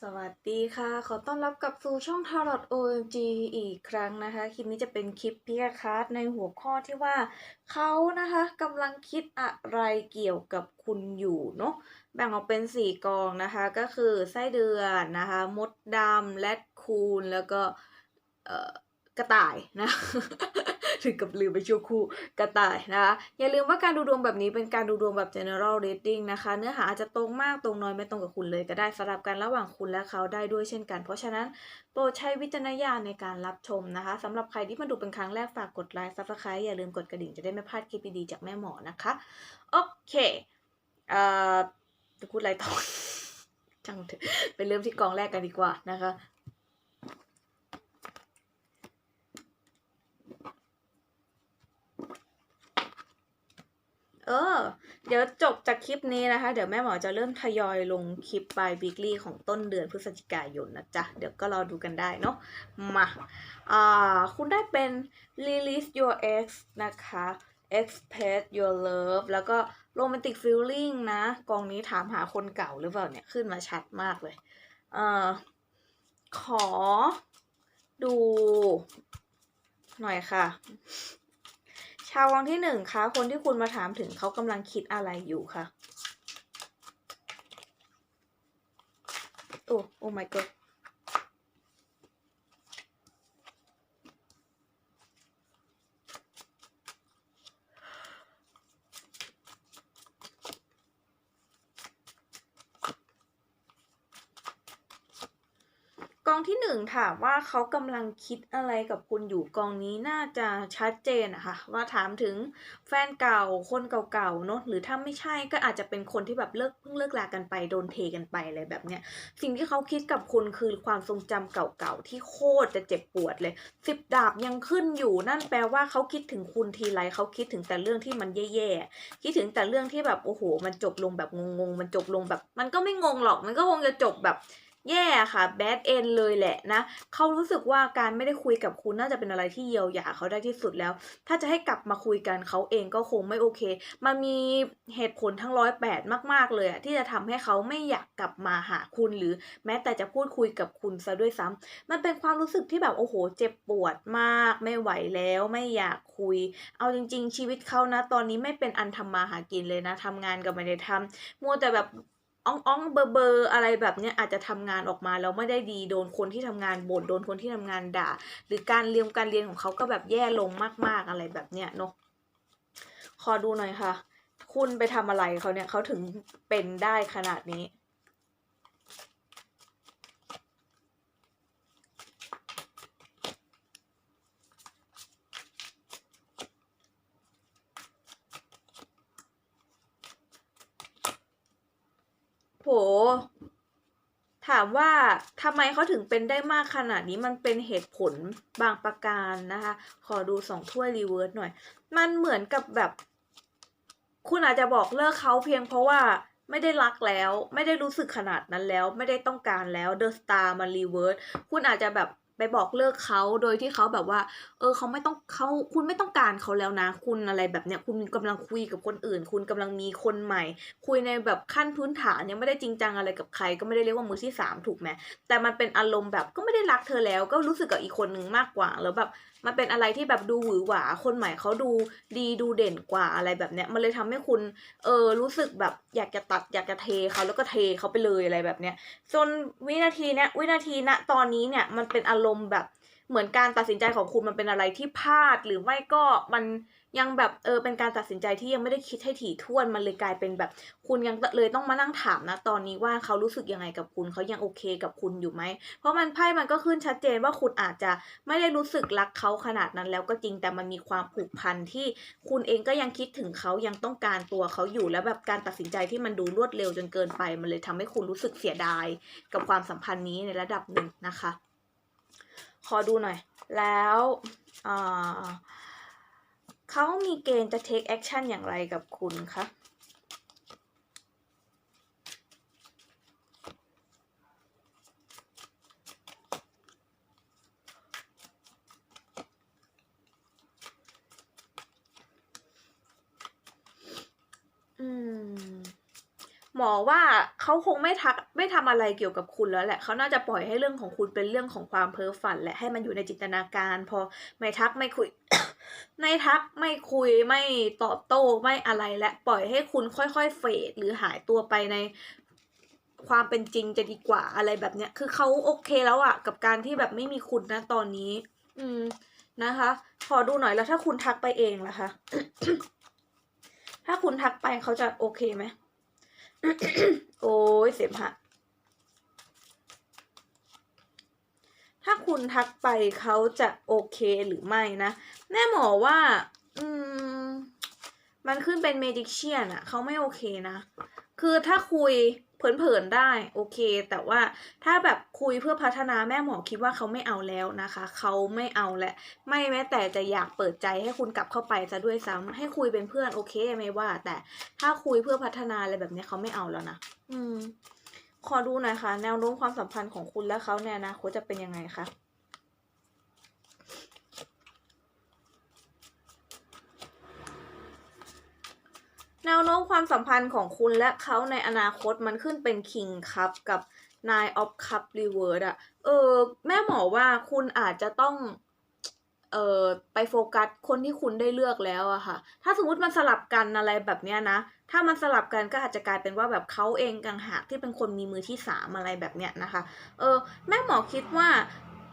สวัสดีค่ะ ขอต้อนรับกลับสู่ช่อง Tarot OMG อีกครั้งนะคะ คลิปนี้จะเป็นคลิปพิกาคาร์ดในหัวข้อที่ว่าเขานะคะกำลังคิดอะไรเกี่ยวกับคุณอยู่เนาะแบ่งออกเป็น 4 กองนะคะ ก็คือไส้เดือนนะคะ มดดำแรดคูนแล้วก็เอ่อ กระต่ายนะถึงกับลืมไปชั่วครู่กระต่ายนะคะอย่าลืมว่าการดูดวงแบบนี้เป็นการดูดวงแบบ general reading นะคะ เนื้อหาอาจจะตรงมากตรงน้อยไม่ตรงกับคุณเลยก็ได้สลับกันระหว่างคุณและเขาได้ด้วยเช่นกัน เพราะฉะนั้นโปรดใช้วิจารณญาณในการรับชมนะคะสำหรับใครที่มาดูเป็นครั้งแรกฝากกดไลค์ subscribe อย่าลืมกดกระดิ่งจะได้ไม่พลาดคลิปดีๆจากแม่หมอนะคะโอเคเอ่อจะพูดอะไรต่อจังเถอะไปเริ่มที่กองแรกกันดีกว่านะคะ เออ เดี๋ยวจบจากคลิปนี้นะคะ เดี๋ยวแม่หมอจะเริ่มทยอยลงคลิปปลายบีกลี่ของต้นเดือนพฤศจิกายนนะจ๊ะ เดี๋ยวก็รอดูกันได้เนาะมาอ่าคุณได้เป็น release your ex นะคะ express your love แล้วก็ romantic feeling นะ กองนี้ถามหาคนเก่าหรือเปล่าเนี่ย ขึ้นมาชัดมากเลยเอ่อขอดูหน่อยค่ะ ชาววังที่หนึ่งคะคนที่คุณมาถามถึงเขากำลังคิดอะไรอยู่คะโอ้โอ้ my god องที่หนึ่งถามว่าเขากำลังคิดอะไรกับคุณอยู่กองนี้น่าจะชัดเจนอะคะว่าถามถึงแฟนเก่าคนเก่าๆเนอะหรือถ้าไม่ใช่ก็อาจจะเป็นคนที่แบบเลิกเพิ่งเลิกลากันไปโดนเทกันไปอะไรแบบเนี้ยสิ่งที่เขาคิดกับคุณคือความทรงจำเก่าๆที่โคตรจะเจ็บปวดเลยสิบดาบยังขึ้นอยู่นั่นแปลว่าเขาคิดถึงคุณทีไรเขาคิดถึงแต่เรื่องที่มันแย่ๆคิดถึงแต่เรื่องที่แบบโอ้โห มันจบลงแบบงงๆมันจบลงแบบ มันก็ไม่งงหรอกมันก็คงจะจบแบบ แย่ค่ะแบดเอนเลยแหละนะเขารู้สึกว่าการไม่ได้คุยกับคุณน่าจะเป็นอะไรที่เยียวยาเขาได้ที่สุดแล้ว ถ้าจะให้กลับมาคุยกันเขาเองก็คงไม่โอเค มันมีเหตุผลทั้งร้อยแปดมากๆเลยอะที่จะทำให้เขาไม่อยากกลับมาหาคุณหรือแม้แต่จะพูดคุยกับคุณซะด้วยซ้ำมันเป็นความรู้สึกที่แบบโอ้โห เจ็บปวดมาก ไม่ไหวแล้วไม่อยากคุย เอาจริง ๆ ชีวิตเขานะตอนนี้ไม่เป็นอันทำมาหากินเลยนะทำงานก็ไม่ได้ทำมัวแต่แบบ อ่องอ่องเบอร์เบอร์อะไรแบบเนี้ยอาจจะทำงานออกมาแล้วไม่ได้ดีโดนคนที่ทำงานบ่นโดนคนที่ทำงานด่า หรือการเรียนการเรียนของเขาก็แบบแย่ลงมาก ๆอะไรแบบเนี้ยเนาะขอดูหน่อยค่ะ คุณไปทำอะไรเขาเนี่ยเขาถึงเป็นได้ขนาดนี้ โห ถามว่าทำไมเขาถึงเป็นได้มากขนาดนี้มันเป็นเหตุผลบางประการนะคะ ขอดูสองถ้วยรีเวิร์สหน่อย มันเหมือนกับแบบ คุณอาจจะบอกเลิกเขาเพียงเพราะว่าไม่ได้รักแล้ว ไม่ได้รู้สึกขนาดนั้นแล้ว ไม่ได้ต้องการแล้วเดอะสตาร์มันรีเวิร์สคุณอาจจะแบบ ไปบอกเลิกเขาโดยที่เขาแบบว่า เออเขาไม่ต้องเขาคุณไม่ต้องการเขาแล้วนะ คุณอะไรแบบเนี้ยคุณกำลังคุยกับคนอื่น คุณกำลังมีคนใหม่ คุยในแบบขั้นพื้นฐานยังไม่ได้จริงจังอะไรกับใคร ก็ไม่ได้เรียกว่ามือที่สามถูกไหมแต่มันเป็นอารมณ์แบบก็ไม่ได้รักเธอแล้ว ก็รู้สึกกับอีกคนนึงมากกว่าแล้วแบบ มันเป็นอะไรที่แบบดูหวือหวา คนใหม่เขาดูดีดูเด่นกว่าอะไรแบบเนี้ย มันเลยทำให้คุณ เออรู้สึกแบบอยากจะตัดอยากจะเทเขาแล้วก็เทเขาไปเลยอะไรแบบเนี้ยจนวินาทีเนี้ยวินาทีณตอนนี้เนี่ยมันเป็นอารมณ์แบบ เหมือนการตัดสินใจของคุณมันเป็นอะไรที่พลาดหรือไม่ก็มันยังแบบเออเป็นการตัดสินใจที่ยังไม่ได้คิดให้ถี่ถ้วนมันเลยกลายเป็นแบบ คุณยังเลยต้องมานั่งถามนะตอนนี้ว่าเขารู้สึกยังไงกับคุณเขายังโอเคกับคุณอยู่ไหม เพราะมันไพ่มันก็ขึ้นชัดเจนว่าคุณอาจจะไม่ได้รู้สึกรักเขาขนาดนั้นแล้วก็จริงแต่มันมีความผูกพันที่คุณเองก็ยังคิดถึงเขายังต้องการตัวเขาอยู่แล้วแบบการตัดสินใจที่มันดูรวดเร็วจนเกินไป มันเลยทำให้คุณรู้สึกเสียดาย กับความสัมพันธ์นี้ในระดับหนึ่งนะคะ อดูหน่อย แล้วเขามีเกณฑ์จะ take action อย่างไรกับคุณคะอืม มอว่าเขาคงไม่ทักไม่ทำอะไรเกี่ยวกับคุณแล้วแหละเขาน่าจะปล่อยให้เรื่องของคุณเป็นเรื่องของความเพ้อฝัน และให้มันอยู่ในจินตนาการ พอไม่ทักไม่คุยไม่ทักไม่คุยไม่ตอบโต้ไม่อะไรและปล่อยให้คุณค่อยๆเฟดหรือหายตัวไปในความเป็นจริงจะดีกว่าอะไรแบบเนี้ย คือเขาโอเคแล้วอะกับการที่แบบไม่มีคุณนะตอนนี้ อืมนะคะ ขอดูหน่อยแล้วถ้าคุณทักไปเองล่ะคะ ถ้าคุณทักไปเขาจะโอเคไหม โอ้ยเสมหะถ้าคุณทักไปเขาจะโอเคหรือไม่นะแม่หมอว่า อืม มันขึ้นเป็นเมดิเชียนอะเขาไม่โอเคนะ คือถ้าคุย เผินๆได้โอเค แต่ว่าถ้าแบบคุยเพื่อพัฒนาแม่หมอคิดว่าเขาไม่เอาแล้วนะคะ เขาไม่เอาแหละไม่แม้แต่จะอยากเปิดใจให้คุณกลับเข้าไปซะด้วยซ้ำให้คุยเป็นเพื่อนโอเคไม่ว่า แต่ถ้าคุยเพื่อพัฒนาอะไรแบบนี้เขาไม่เอาแล้วนะอืมขอดูหน่อยค่ะ แนวโน้มความสัมพันธ์ของคุณและเขาในอนาคตจะเป็นยังไงคะ แนวโน้มความสัมพันธ์ของคุณและเขาในอนาคตมันขึ้นเป็น King ครับกับ Nine of Cup Reverse อะเออ แม่หมอว่าคุณอาจจะต้องเอ่อไปโฟกัสคนที่คุณได้เลือกแล้วอะค่ะ ถ้าสมมติมันสลับกันอะไรแบบเนี้ยนะ ถ้ามันสลับกันก็อาจจะกลายเป็นว่าแบบเขาเองกังหากที่เป็นคนมีมือที่สามอะไรแบบเนี้ยนะคะ เออแม่หมอคิดว่า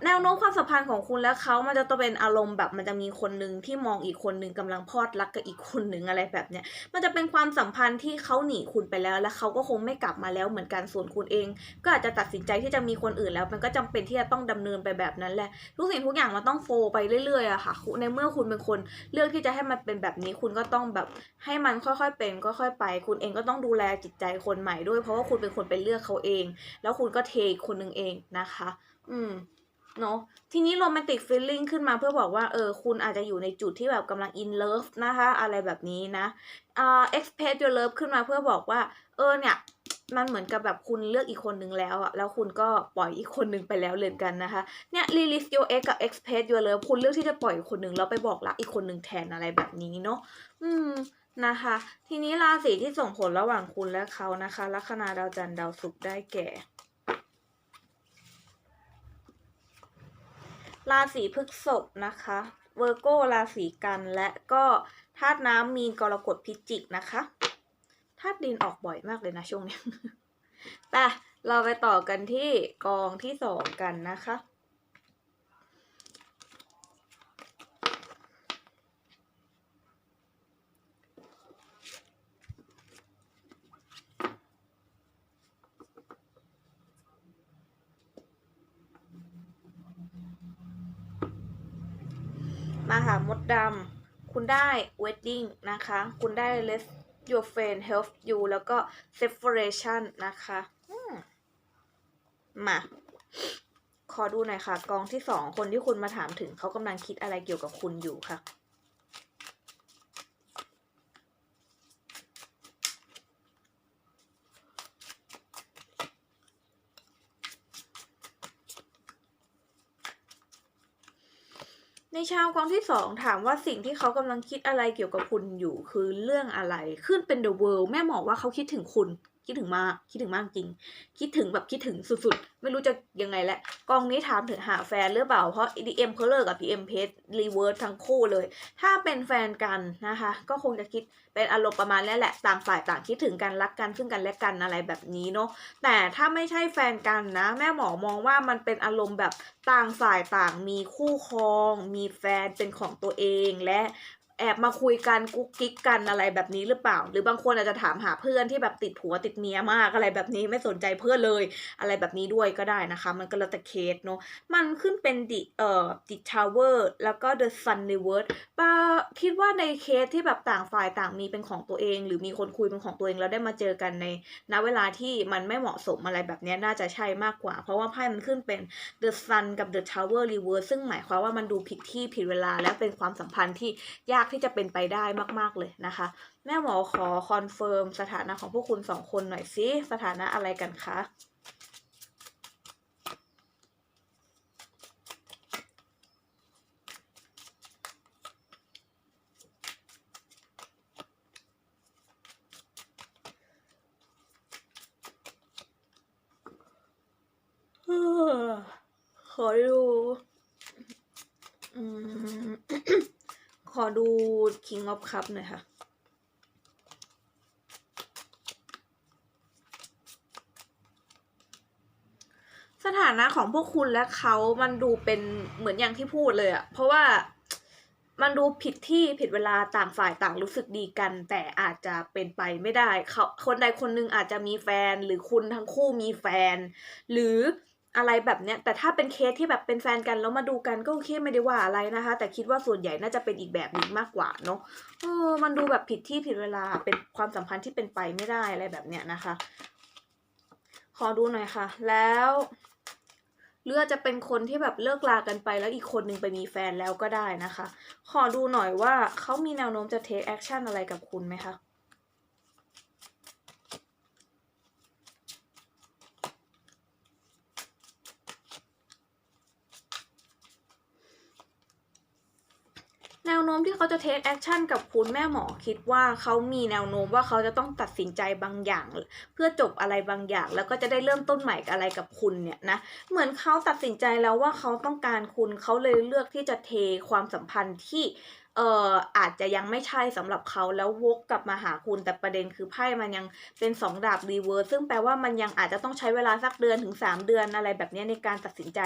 แนวโน้มความสัมพันธ์ของคุณและเขามันจะต้องเป็นอารมณ์แบบมันจะมีคนหนึ่งที่มองอีกคนหนึ่งกำลังพอดรักกับอีกคนหนึ่งอะไรแบบเนี้ยมันจะเป็นความสัมพันธ์ที่เขาหนีคุณไปแล้ว และเขาก็คงไม่กลับมาแล้วเหมือนกันส่วนคุณเอง ก็อาจจะตัดสินใจที่จะมีคนอื่นแล้ว มันก็จำเป็นที่จะต้องดำเนินไปแบบนั้นแหละทุกสิ่งทุกอย่างมันต้องโฟลไปเรื่อยๆอะค่ะในเมื่อคุณเป็นคนเลือกที่จะให้มันเป็นแบบนี้คุณก็ต้องแบบให้มันค่อยๆเป็นค่อยๆไป คุณเองก็ต้องดูแลจิตใจคนใหม่ด้วย เพราะว่าคุณเป็นคนไปเลือกเขาเอง แล้วคุณก็เทคนหนึ่งเองนะคะ อืม เนาะทีนี้โรแมนติกฟีลลิ่งขึ้นมาเพื่อบอกว่าเออคุณอาจจะอยู่ในจุดที่แบบกำลังอินเลิฟนะคะอะไรแบบนี้นะอ่า express your love ขึ้นมาเพื่อบอกว่า เออเนี่ยมันเหมือนกับแบบคุณเลือกอีกคนนึงแล้วอะแล้วคุณก็ปล่อยอีกคนนึงไปแล้วเลยกันนะคะเนี่ย release your ex กับ express your love คุณเลือกที่จะปล่อยคนนึงแล้วไปบอกรักอีกคนนึงแทนอะไรแบบนี้เนาะอืมนะคะ ทีนี้ราศีที่ส่งผลระหว่างคุณและเขานะคะลัคนาดาวจันทร์ดาวศุกร์ได้แก่ ราศีพฤษภนะคะเวอร์โกราศีกันและก็ธาตุน้ำมีนกรกฎพิจิกนะคะธาตุดินออกบ่อยมากเลยนะช่วงนี้แต่เราไปต่อกันที่กองที่สองกันนะคะ ดดำ คุณได้ wedding นะคะ คุณได้ let your friend help you แล้วก็ separation นะคะอืมมา ขอดูหน่อยค่ะ กองที่สองคนที่คุณมาถามถึงเขากำลังคิดอะไรเกี่ยวกับคุณอยู่ค่ะ ชาวกองที่สองถามว่าสิ่งที่เขากำลังคิดอะไรเกี่ยวกับคุณอยู่คือเรื่องอะไร ขึ้นเป็น the world แม่หมอว่าเขาคิดถึงคุณ คิดถึงมากคิดถึงมากจริง คิดถึงแบบคิดถึงสุดๆ ไม่รู้จะยังไงแหละกองนี้ถามถึงหาแฟนหรือเปล่า เพราะ DM เขาเลิกกับ PM p a g e reverse ทั้งคู่เลย ถ้าเป็นแฟนกันนะคะ ก็คงจะคิดเป็นอารมณ์ประมาณนี้แหละต่างฝ่ายต่างคิดถึงกันรักกันซึ่งกันและกันอะไรแบบนี้เนาะแต่ถ้าไม่ใช่แฟนกันนะ แม่หมอมองว่ามันเป็นอารมณ์แบบต่างฝ่ายต่างมีคู่ครอง มีแฟนเป็นของตัวเองและ แอบมาคุยกันกุ๊กกิ๊กกันอะไรแบบนี้หรือเปล่า หรือบางคนอาจจะถามหาเพื่อนที่แบบติดผัวติดเมียมากอะไรแบบนี้ไม่สนใจเพื่อนเลย อะไรแบบนี้ด้วยก็ได้นะคะ มันก็แล้วแต่เคสเนาะมันขึ้นเป็นดิเอ่อดิทาวเวอร์แล้วก็ The Sun Reverse ป้าคิดว่าในเคสที่แบบต่างฝ่ายต่างมีเป็นของตัวเอง หรือมีคนคุยเป็นของตัวเองแล้วได้มาเจอกันในณเวลาที่มันไม่เหมาะสมอะไรแบบนี้น่าจะใช่มากกว่า เพราะว่าไพ่มันขึ้นเป็น The Sun กับ The Tower Reverse ซึ่งหมายความว่ามันดูผิดที่ผิดเวลาและเป็นความสัมพันธ์ที่ยากที่จะเป็นไปได้มากๆเลยนะคะ แม่หมอขอคอนเฟิร์มสถานะของพวกคุณสองคนหน่อยสิสถานะอะไรกันคะขอดู ดู King of Cup หน่อยค่ะ สถานะของพวกคุณและเขามันดูเป็นเหมือนอย่างที่พูดเลยอะเพราะว่ามันดูผิดที่ผิดเวลาต่างฝ่ายต่างรู้สึกดีกัน แต่อาจจะเป็นไปไม่ได้เขาคนใดคนหนึ่งอาจจะมีแฟน หรือคุณทั้งคู่มีแฟน หรือ อะไรแบบเนี้ยแต่ถ้าเป็นเคสที่แบบเป็นแฟนกันแล้วมาดูกันก็โอเคไม่ได้ว่าอะไรนะคะ แต่คิดว่าส่วนใหญ่น่าจะเป็นอีกแบบหนึ่งมากกว่าเนาะเออมันดูแบบผิดที่ผิดเวลาเป็นความสัมพันธ์ที่เป็นไปไม่ได้อะไรแบบเนี้ยนะคะ ขอดูหน่อยค่ะ แล้วหรืออาจจะเป็นคนที่แบบเลิกลากันไปแล้วอีกคนนึงไปมีแฟนแล้วก็ได้นะคะ ขอดูหน่อยว่าเขามีแนวโน้มจะ take action อะไรกับคุณไหมคะ โน้มที่เขาจะเทคแอคชั่นกับคุณแม่หมอคิดว่าเขามีแนวโน้มว่าเขาจะต้องตัดสินใจบางอย่าง เพื่อจบอะไรบางอย่าง แล้วก็จะได้เริ่มต้นใหม่อะไรกับคุณเนี่ยนะเหมือนเขาตัดสินใจแล้วว่าเขาต้องการคุณเขาเลยเลือกที่จะเทความสัมพันธ์ที่ เอ่ออาจจะยังไม่ใช่สำหรับเขาแล้ววกกลับมาหาคุณแต่ประเด็นคือไพ่มันยังเป็นสองดาบรีเวิร์สซึ่งแปลว่ามันยังอาจจะต้องใช้เวลาสักเดือนถึง 3 เดือนอะไรแบบนี้ในการตัดสินใจ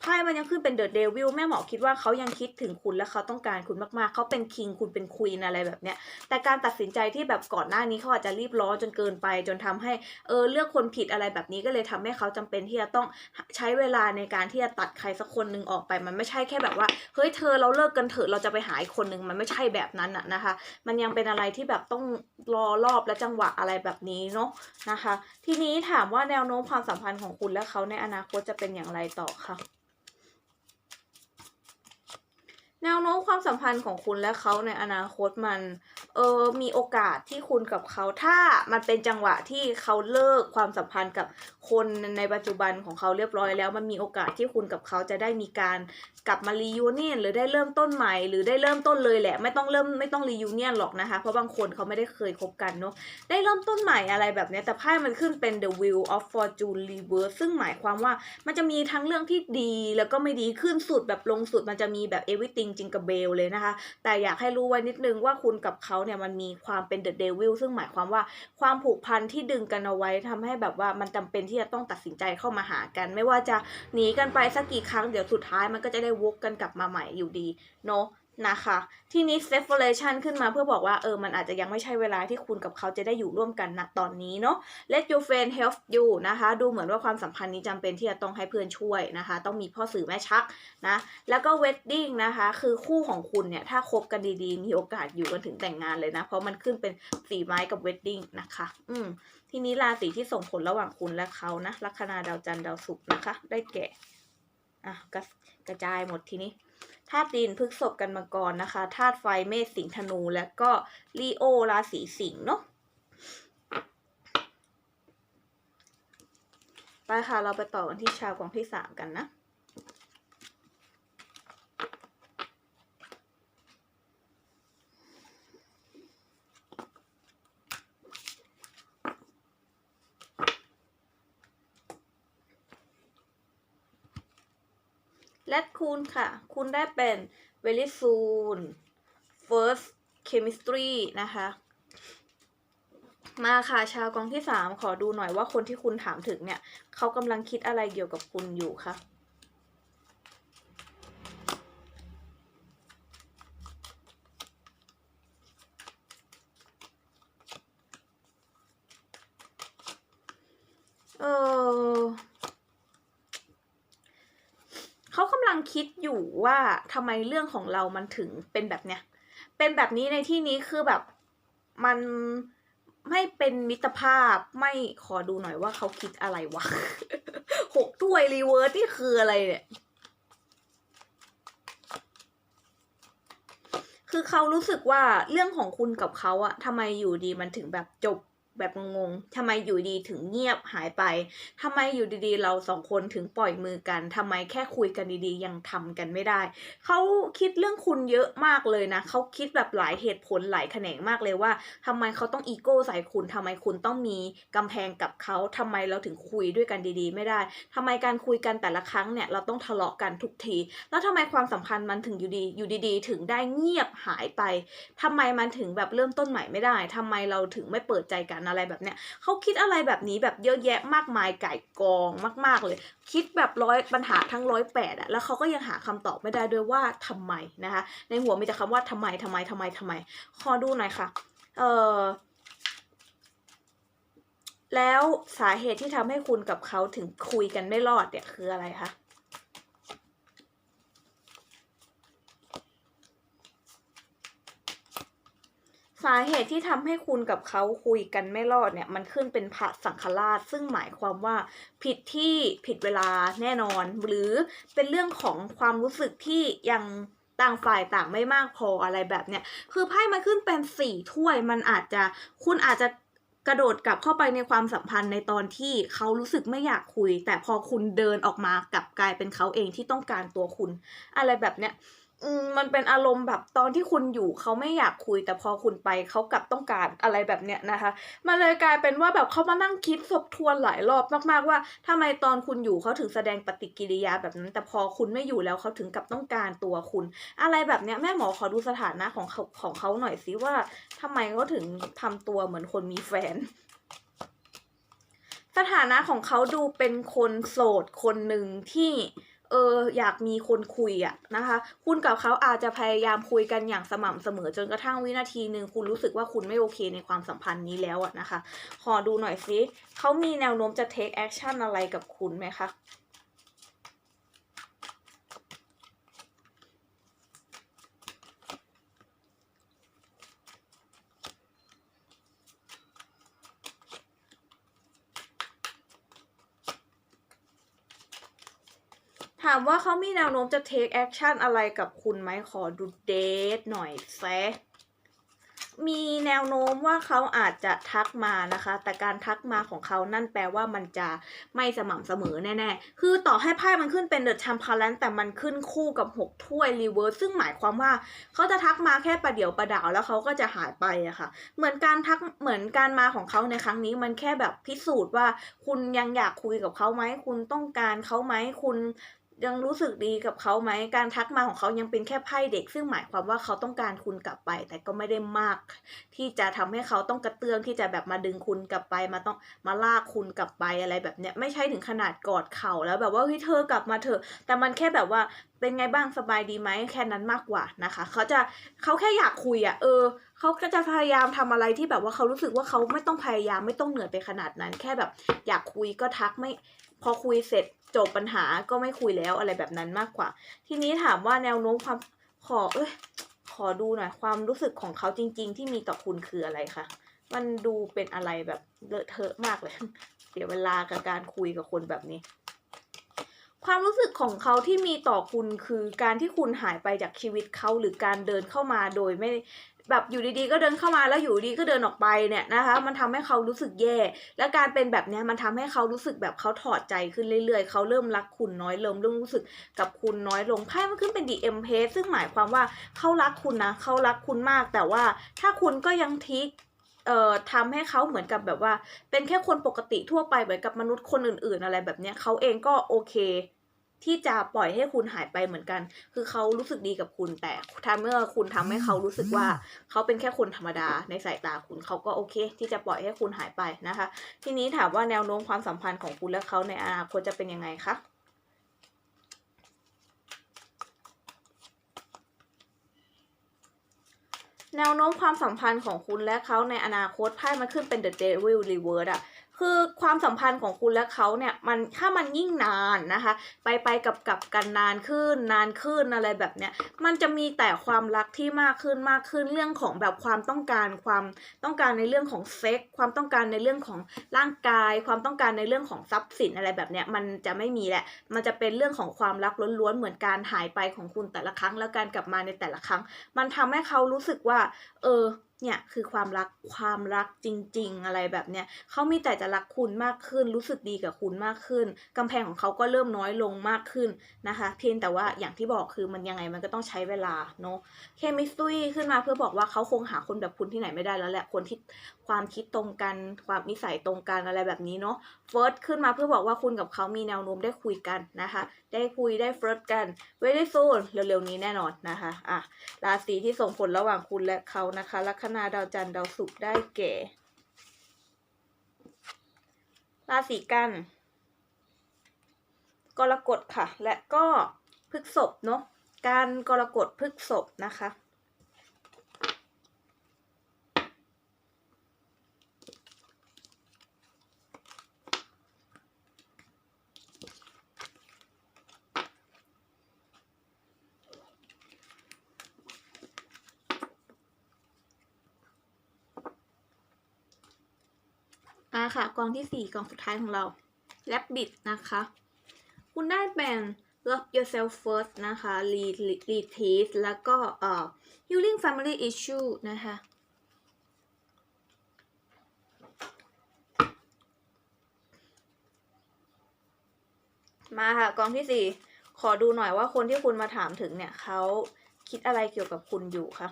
ไพ่มันยังขึ้นเป็นเดอะเดวิลแม่หมอคิดว่าเขายังคิดถึงคุณและเขาต้องการคุณมากๆ เขาเป็นคิงคุณเป็นควีนอะไรแบบเนี้ยแต่การตัดสินใจที่แบบก่อนหน้านี้เขาอาจจะรีบร้อนจนเกินไป จนทำให้เออเลือกคนผิดอะไรแบบนี้ก็เลยทำให้เขาจำเป็นที่จะต้องใช้เวลาในการที่จะตัดใครสักคนหนึ่งออกไป มันไม่ใช่แค่แบบว่าเฮ้ยเธอเราเลิกกันเถอะเราจะไปหาอีกคนหนึ่งมันไม่ใช่แบบนั้นอะนะคะ มันยังเป็นอะไรที่แบบต้องรอรอบและจังหวะอะไรแบบนี้เนาะนะคะ ทีนี้ถามว่าแนวโน้มความสัมพันธ์ของคุณและเขาในอนาคตจะเป็นอย่างไรต่อคะ แนวโน้มความสัมพันธ์ของคุณและเขาในอนาคตมันเออมีโอกาสที่คุณกับเขาถ้ามันเป็นจังหวะที่เขาเลิกความสัมพันธ์กับคนในปัจจุบันของเขาเรียบร้อยแล้ว มันมีโอกาสที่คุณกับเขาจะได้มีการกลับมารียูเนียนหรือได้เริ่มต้นใหม่ หรือได้เริ่มต้นเลยแหละไม่ต้องเริ่มไม่ต้องรียูเนียนหรอกนะคะ เพราะบางคนเขาไม่ได้เคยคบกันเนาะได้เริ่มต้นใหม่อะไรแบบนี้แต่ไพ่มันขึ้นเป็น the wheel of fortune reverse ซึ่งหมายความว่ามันจะมีทั้งเรื่องที่ดีแล้วก็ไม่ดีขึ้นสุดแบบลงสุดมันจะมีแบบ everything ริงกับเบลเลยนะคะ แต่อยากให้รู้ไว้นิดนึงว่าคุณกับเขาเนี่ยมันมีความเป็นเดอะเดวิลซึ่งหมายความว่าความผูกพันที่ดึงกันเอาไว้ทำให้แบบว่ามันจำเป็นที่จะต้องตัดสินใจเข้ามาหากัน ไม่ว่าจะหนีกันไปสักกี่ครั้งเดี๋ยวสุดท้ายมันก็จะได้วกกันกลับมาใหม่อยู่ดีเนาะ นะคะทีนี้ separation ขึ้นมาเพื่อบอกว่าเออมันอาจจะยังไม่ใช่เวลาที่คุณกับเขาจะได้อยู่ร่วมกันณตอนนี้เนาะ let your friend help you นะคะ ดูเหมือนว่าความสัมพันธ์นี้จำเป็นที่จะต้องให้เพื่อนช่วยนะคะ ต้องมีพ่อสื่อแม่ชักนะ แล้วก็ wedding นะคะ คือคู่ของคุณเนี่ย ถ้าคบกันดีๆ มีโอกาสอยู่กันถึงแต่งงานเลยนะ เพราะมันขึ้นเป็นสีไม้กับ wedding นะคะ อืมทีนี้ราศีที่ส่งผลระหว่างคุณและเขานะลัคนาดาวจันทร์ดาวศุกร์นะคะ ได้แก่อะกระกระจายหมดทีนี้ ธาตุดินพฤกษบกันมาก่อนนะคะธาตุไฟเมษสิงธนู และก็ลีโอราศีสิงห์เนาะไปค่ะ เราไปต่อกันที่ชาวกองที่สามกันนะ และคุณค่ะคุณได้เป็น very soon first chemistry นะคะ มาค่ะชาวกองที่สามขอดูหน่อยว่าคนที่คุณถามถึงเนี่ย เขากำลังคิดอะไรเกี่ยวกับคุณอยู่คะ เออ เขากำลังคิดอยู่ ว่าทำไมเรื่องของเรามันถึงเป็นแบบเนี้ย เป็นแบบนี้ในที่นี้คือแบบมันไม่เป็นมิตรภาพไม่ขอดูหน่อยว่าเขาคิดอะไรวะหกถ้วยรีเวิร์สที่คืออะไรเนี่ยคือเขารู้สึกว่าเรื่องของคุณกับเขาอะทำไมอยู่ดีมันถึงแบบจบ แบบงงๆทำไมอยู่ดีถึงเงียบหายไปทำไมอยู่ดีๆ เราสองคนถึงปล่อยมือกันทำไมแค่คุยกันดีๆ ยังทำกันไม่ได้ เขาคิดเรื่องคุณเยอะมากเลยนะ เขาคิดแบบหลายเหตุผลหลายแขนงมากเลยว่าทำไมเขาต้องอีโก้ใส่คุณทำไมคุณต้องมีกำแพงกับเขาทำไมเราถึงคุยด้วยกันดีๆ ไม่ได้ทำไมการคุยกันแต่ละครั้งเนี่ยเราต้องทะเลาะกันทุกที แล้วทำไมความสัมพันธ์มันถึงอยู่ดีอยู่ดีๆ ถึงได้เงียบหายไปทำไมมันถึงแบบเริ่มต้นใหม่ไม่ได้ทำไมเราถึงไม่เปิดใจกันอะไรแบบเนี้ยเขาคิดอะไรแบบนี้แบบเยอะแยะมากมายไก่กองมาก ๆ เลย คิดแบบร้อยปัญหาทั้งร้อยแปดอะแล้วเขาก็ยังหาคำตอบไม่ได้ด้วยว่าทำไมนะคะ ในหัวมีแต่คำว่าทำไมทำไมทำไมทำไม ขอดูหน่อยค่ะ เออแล้วสาเหตุที่ทำให้คุณกับเขาถึงคุยกันไม่รอดเนี่ยคืออะไรคะ สาเหตุที่ทำให้คุณกับเขาคุยกันไม่รอดเนี่ย มันขึ้นเป็นพระสังฆราช ซึ่งหมายความว่าผิดที่ผิดเวลาแน่นอน หรือเป็นเรื่องของความรู้สึกที่ยังต่างฝ่ายต่างไม่มากพออะไรแบบเนี้ยคือไพ่มันขึ้นเป็นสี่ถ้วยมันอาจจะคุณอาจจะกระโดดกลับเข้าไปในความสัมพันธ์ในตอนที่เขารู้สึกไม่อยากคุย แต่พอคุณเดินออกมากลับกลายเป็นเขาเองที่ต้องการตัวคุณ อะไรแบบเนี้ย มันเป็นอารมณ์แบบตอนที่คุณอยู่เขาไม่อยากคุยแต่พอคุณไปเขากลับต้องการอะไรแบบเนี้ยนะคะ มันเลยกลายเป็นว่าแบบเขามานั่งคิดทบทวนหลายรอบมากๆว่าทำไมตอนคุณอยู่เขาถึงแสดงปฏิกิริยาแบบนั้น แต่พอคุณไม่อยู่แล้วเขาถึงกับต้องการตัวคุณ อะไรแบบเนี้ยแม่หมอขอดูสถานะของเขาของเขาหน่อยสิว่าทำไมเขาถึงทำตัวเหมือนคนมีแฟนสถานะของเขาดูเป็นคนโสดคนหนึ่งที่ เอออยากมีคนคุยอะนะคะ คุณกับเขาอาจจะพยายามคุยกันอย่างสม่ำเสมอจนกระทั่งวินาทีหนึ่งคุณรู้สึกว่าคุณไม่โอเคในความสัมพันธ์นี้แล้วอะนะคะ ขอดูหน่อยสิเขามีแนวโน้มจะ take action อะไรกับคุณไหมคะ ถามว่าเขามีแนวโน้มจะ take action อะไรกับคุณไหมขอดูเดทหน่อยแซะมีแนวโน้มว่าเขาอาจจะทักมานะคะ แต่การทักมาของเขานั่นแปลว่ามันจะไม่สม่ำเสมอแน่ๆ คือต่อให้ไพ่มันขึ้นเป็น The Temperance แต่มันขึ้นคู่กับ 6 ถ้วย Reverse ซึ่งหมายความว่าเขาจะทักมาแค่ประเดี๋ยวประดาวแล้วเขาก็จะหายไปอะค่ะ เหมือนการทักเหมือนการมาของเขาในครั้งนี้มันแค่แบบพิสูจน์ว่าคุณยังอยากคุยกับเขาไหมคุณต้องการเขาไหมคุณ ยังรู้สึกดีกับเขาไหม การทักมาของเขายังเป็นแค่ไพ่เด็ก ซึ่งหมายความว่าเขาต้องการคุณกลับไป แต่ก็ไม่ได้มาก ที่จะทำให้เขาต้องกระเตื้องที่จะแบบมาดึงคุณกลับไป มาต้องมาลากคุณกลับไปอะไรแบบเนี้ย ไม่ใช่ถึงขนาดกอดเข่าแล้วแบบว่าเฮ้ยเธอกลับมาเถอะ แต่มันแค่แบบว่าเป็นไงบ้างสบายดีไหมแค่นั้นมากกว่านะคะ เขาจะเขาแค่อยากคุยอะเออเขาก็จะพยายามทำอะไรที่แบบว่าเขารู้สึกว่าเขาไม่ต้องพยายามไม่ต้องเหนื่อยไปขนาดนั้น แค่แบบ อยากคุยก็ทักไม่ พอคุยเสร็จจบปัญหาก็ไม่คุยแล้วอะไรแบบนั้นมากกว่า ทีนี้ถามว่าแนวโน้มความขอเอ้ยขอดูหน่อยความรู้สึกของเขาจริง ๆ ที่มีต่อคุณคืออะไรคะมันดูเป็นอะไรแบบเลอะเทอะมากเลยเสียเวลากับการคุยกับคนแบบนี้ ความรู้สึกของเขาที่มีต่อคุณคือการที่คุณหายไปจากชีวิตเขาหรือการเดินเข้ามาโดยไม่ แบบอยู่ดีๆ ก็เดินเข้ามาแล้วอยู่ดีก็เดินออกไปเนี่ยนะคะ มันทำให้เขารู้สึกแย่ และการเป็นแบบเนี้ยมันทำให้เขารู้สึกแบบเขาถอดใจขึ้นเรื่อยๆ เขาเริ่มรักคุณน้อยลงเริ่มรู้สึกกับคุณน้อยลงไพ่มันขึ้นเป็นดีเอ็มเพสซึ่งหมายความว่าเขารักคุณนะเขารักคุณมาก แต่ว่าถ้าคุณก็ยังทิกเอ่อทำให้เขาเหมือนกับแบบว่า เป็นแค่คนปกติทั่วไปเหมือนกับมนุษย์คนอื่น ๆ อะไรแบบเนี้ยเขาเองก็โอเค ที่จะปล่อยให้คุณหายไปเหมือนกัน คือเขารู้สึกดีกับคุณ แต่ถ้าเมื่อคุณทำให้เขารู้สึกว่าเขาเป็นแค่คนธรรมดาในสายตาคุณเขาก็โอเค ที่จะปล่อยให้คุณหายไปนะคะ ทีนี้ถามว่าแนวโน้มความสัมพันธ์ของคุณและเขาในอนาคตจะเป็นยังไงคะแนวโน้มความสัมพันธ์ของคุณและเขาในอนาคตไพ่มันขึ้นเป็น The Devil Reverse อะ คือความสัมพันธ์ของคุณและเขาเนี่ยมันถ้ามันยิ่งนานนะคะ ไปไปกับกับกันนานขึ้น นานขึ้นอะไรแบบเนี้ยมันจะมีแต่ความรักที่มากขึ้นมากขึ้นเรื่องของแบบความต้องการความต้องการในเรื่องของเซ็กความต้องการในเรื่องของร่างกาย ความต้องการในเรื่องของทรัพย์สินอะไรแบบเนี้ยมันจะไม่มีแหละมันจะเป็นเรื่องของความรักล้วนๆเหมือนการหายไปของคุณแต่ละครั้งแล้วการกลับมาในแต่ละครั้ง มันทำให้เขารู้สึกว่า เออ เนี่ยคือความรักความรักจริง ๆ อะไรแบบเนี้ยเขามีแต่จะรักคุณมากขึ้น รู้สึกดีกับคุณมากขึ้นกำแพงของเขาก็เริ่มน้อยลงมากขึ้นนะคะ เพียงแต่ว่าอย่างที่บอกคือมันยังไงมันก็ต้องใช้เวลาเนาะเคมิสตุยขึ้นมาเพื่อบอกว่าเขาคงหาคนแบบคุณที่ไหนไม่ได้แล้วแหละคนที่ความคิดตรงกัน ความนิสัยตรงกันอะไรแบบนี้เนาะเฟิร์สขึ้นมาเพื่อบอกว่าคุณกับเขามีแนวโน้มได้คุยกันนะคะ ได้คุยได้เฟิร์สกัน very soon เร็วๆนี้แน่นอนนะคะอะราศีที่ส่งผลระหว่างคุณและเขานะคะลัคนาดาวจันทร์ดาวศุกร์ได้แก่ราศีกันกรกฎค่ะ และก็พฤกษภเนาะการกรกฎพฤกษภนะคะ อ่าค่ะกองที่สี่กองสุดท้ายของเรา Rabbit นะคะ คุณได้เป็น Love Yourself First นะคะ Lead Lead Peace แล้วก็เอ่อ Healing Family Issue นะคะมาค่ะกองที่สี่ขอดูหน่อยว่าคนที่คุณมาถามถึงเนี่ยเขาคิดอะไรเกี่ยวกับคุณอยู่คะ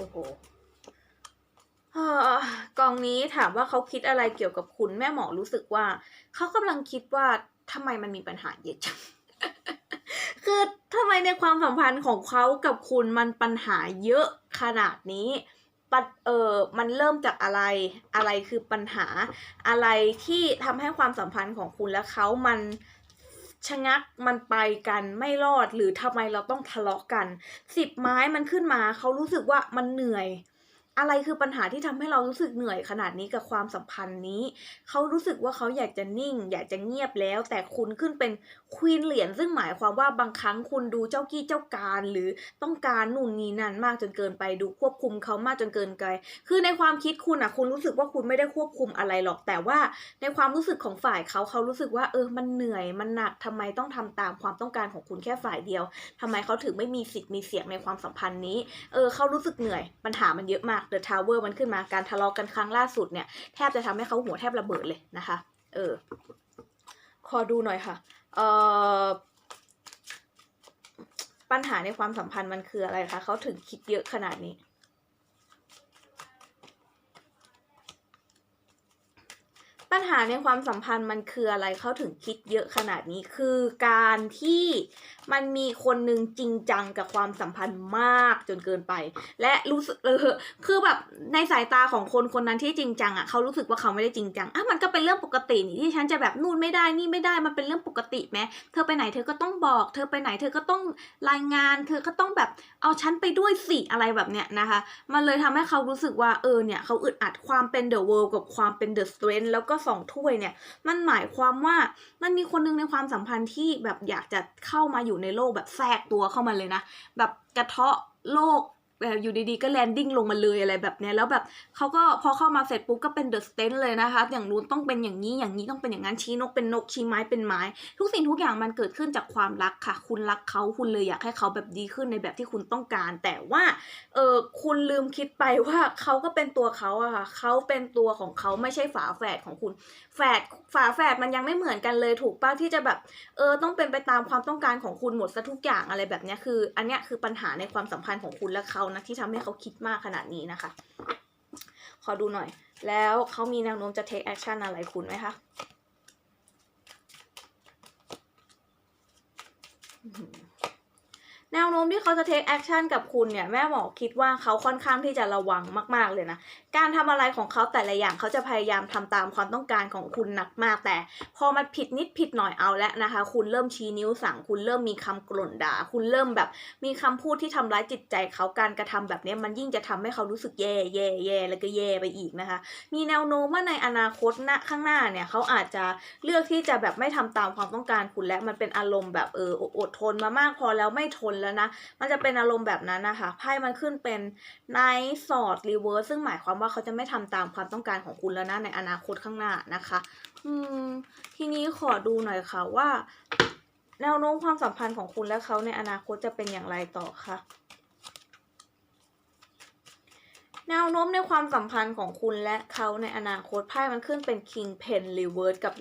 โอ้โหอ่ากองนี้ถามว่าเขาคิดอะไรเกี่ยวกับคุณแม่หมอรู้สึกว่า เขากำลังคิดว่าทำไมมันมีปัญหาเยอะจังคือทำไมในความสัมพันธ์ของเขากับคุณมันปัญหาเยอะขนาดนี้ปัดเออมันเริ่มจากอะไร อะไรคือปัญหา อะไรที่ทำให้ความสัมพันธ์ของคุณและเขามัน ชะงักมันไปกันไม่รอดหรือทำไมเราต้องทะเลาะกันสิบไม้มันขึ้นมาเขารู้สึกว่ามันเหนื่อย อะไรคือปัญหาที่ทำให้เรารู้สึกเหนื่อยขนาดนี้กับความสัมพันธ์นี้ เขารู้สึกว่าเขาอยากจะนิ่ง อยากจะเงียบแล้ว แต่คุณขึ้นเป็นควีนเหรียญซึ่งหมายความว่าบางครั้งคุณดูเจ้ากี้เจ้าการ หรือต้องการนู่นนี่นั่นมากจนเกินไปดูควบคุมเขามากจนเกินไปคือในความคิดคุณอะคุณรู้สึกว่าคุณไม่ได้ควบคุมอะไรหรอกแต่ว่า ในความรู้สึกของฝ่ายเขาเขารู้สึกว่าเออมันเหนื่อยมันหนักทำไมต้องทำตามความต้องการของคุณแค่ฝ่ายเดียวทำไมเขาถึงไม่มีสิทธิ์มีเสียงในความสัมพันธ์นี้เออเขารู้สึกเหนื่อยปัญหามันเยอะมากเดอะทาวเวอร์มันขึ้นมาการทะเลาะกันครั้งล่าสุดเนี่ยแทบจะทำให้เขาหัวแทบระเบิดเลยนะคะ เออ ขอดูหน่อยค่ะ เออปัญหาในความสัมพันธ์มันคืออะไรคะเขาถึงคิดเยอะขนาดนี้ ปัญหาในความสัมพันธ์มันคืออะไรเขาถึงคิดเยอะขนาดนี้ คือการที่ มันมีคนหนึ่งจริงจังกับความสัมพันธ์มากจนเกินไป และรู้สึกเออคือแบบในสายตาของคนคนนั้นที่จริงจังอะเขารู้สึกว่าเขาไม่ได้จริงจังอะมันก็เป็นเรื่องปกตินี่ที่ฉันจะแบบนู่นไม่ได้นี่ไม่ได้มันเป็นเรื่องปกติไหมเธอไปไหนเธอก็ต้องบอก เธอไปไหนเธอก็ต้องรายงาน เธอก็ต้องแบบเอาฉันไปด้วยสิอะไรแบบเนี้ยนะคะ มันเลยทำให้เขารู้สึกว่าเออเนี่ยเขาอึดอัดความเป็นเดอะเวิลด์กับความเป็นเดอะสเตรนแล้วก็สองถ้วยเนี่ย มันหมายความว่ามันมีคนหนึงในความสัมพันธ์ที่แบบอยากจะเข้ามาอยู่ในโลกแบบแทรกตัวเข้ามาเลยนะ แบบกระเทาะโลก แบบอยู่ดีๆก็แลนดิ้งลงมาเลยอะไรแบบเนี้ยแล้วแบบเขาก็พอเข้ามาเสร็จปุ๊บก็เป็นเดอะสเตนเลยนะคะ อย่างนู้นต้องเป็นอย่างนี้อย่างนี้ต้องเป็นอย่างนั้นชี้นกเป็นนกชี้ไม้เป็นไม้ ทุกสิ่งทุกอย่างมันเกิดขึ้นจากความรักค่ะ คุณรักเขาคุณเลยอยากให้เขาแบบดีขึ้นในแบบที่คุณต้องการ แต่ว่าเออคุณลืมคิดไปว่าเขาก็เป็นตัวเขาอะค่ะเขาเป็นตัวของเขาไม่ใช่ฝาแฝดของคุณแฝดฝาแฝดมันยังไม่เหมือนกันเลยถูกป้าที่จะแบบเออต้องเป็นไปตามความต้องการของคุณหมดซะทุกอย่างอะไรแบบเนี้ยคือ อันเนี้ยคือปัญหาในความสัมพันธ์ของคุณและเขานะที่ทำให้เขาคิดมากขนาดนี้นะคะ ขอดูหน่อย แล้วเขามีแนวโน้มจะ take action อะไรคุณไหมคะแนวโน้มที่เขาจะ take action กับคุณเนี่ย แม่หมอคิดว่าเขาค่อนข้างที่จะระวังมาก ๆ เลยนะการทำอะไรของเขาแต่ละอย่างเขาจะพยายามทำตามความต้องการของคุณหนักมาก แต่ พอมันผิดนิดผิดหน่อยเอาแล้วนะคะ คุณเริ่มชี้นิ้วสั่ง คุณเริ่มมีคำกล่นด่า คุณเริ่มแบบมีคำพูดที่ทำร้ายจิตใจเขาการกระทำแบบนี้มันยิ่งจะทำให้เขารู้สึกแย่แย่แย่แล้วก็แย่ไปอีกนะคะ มีแนวโน้มว่าในอนาคตณข้างหน้าเนี่ยเขาอาจจะเลือกที่จะแบบไม่ทำตามความต้องการคุณและมันเป็นอารมณ์แบบเอออดทนมามากพอแล้วไม่ทนแล้วนะมันจะเป็นอารมณ์แบบนั้นนะคะไพ่มันขึ้นเป็น Knight Sword Reverse ซึ่งหมายความว่าเขาจะไม่ทำตามความต้องการของคุณแล้วนะในอนาคตข้างหน้านะคะ อืม ทีนี้ขอดูหน่อยค่ะว่า แนวโน้มความสัมพันธ์ของคุณและเขาในอนาคตจะเป็นอย่างไรต่อคะแนวโน้มในความสัมพันธ์ของคุณและเขาในอนาคตไพ่มันขึ้นเป็น King Pen Reverse กับ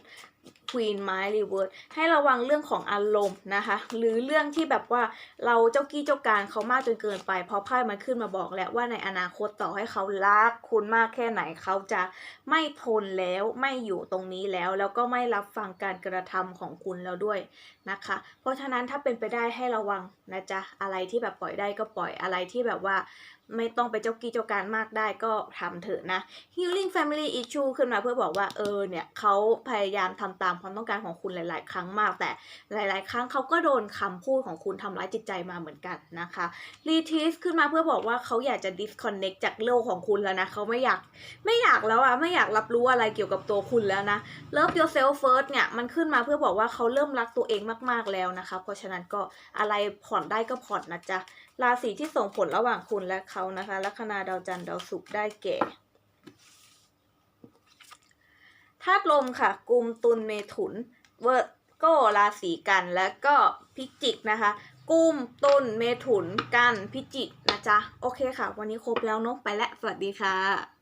Queen ไม้ Reverse ให้ระวังเรื่องของอารมณ์นะคะ หรือเรื่องที่แบบว่าเราเจ้ากี้เจ้าการเขามากจนเกินไป เพราะไพ่มันขึ้นมาบอกแล้วว่าในอนาคตต่อให้เขารักคุณมากแค่ไหนเขาจะไม่ทนแล้วไม่อยู่ตรงนี้แล้ว แล้วก็ไม่รับฟังการกระทำของคุณแล้วด้วยนะคะ เพราะฉะนั้นถ้าเป็นไปได้ให้ระวังนะจ๊ะอะไรที่แบบปล่อยได้ก็ปล่อยอะไรที่แบบว่าไม่ต้องไปเจ้ากี้เจ้าการมากได้ก็ทำเถอะนะ Healing Family Issue ขึ้นมาเพื่อบอกว่าเออเนี่ยเขาพยายามทำตามความต้องการของคุณหลาย ๆ ครั้งมาก แต่หลาย ๆ ครั้งเขาก็โดนคำพูดของคุณทำร้ายจิตใจมาเหมือนกันนะคะ r e t e a s ขึ้นมาเพื่อบอกว่าเขาอยากจะ disconnect จากโลกของคุณแล้วนะเขาไม่อยากไม่อยากแล้วอะไม่อยากรับรู้อะไรเกี่ยวกับตัวคุณแล้วนะ Love Yourself First เนี่ยมันขึ้นมาเพื่อบอกว่าเขาเริ่มรักตัวเองมาก ๆ แล้วนะคะ เพราะฉะนั้นก็อะไรผ่อนได้ก็ผ่อนนะจ๊ะราศีที่ส่งผลระหว่างคุณและเขานะคะลัคนาดาวจันทร์ดาวศุกร์ได้แก่ ธาตุลมค่ะกุมตุลเมถุน เวอร์โก็ราศีกันแล้วก็พิจิกนะคะกุมตุลเมถุนกันพิจิกนะจ๊ะ โอเคค่ะ วันนี้ครบแล้วเนาะไปแล้วสวัสดีค่ะ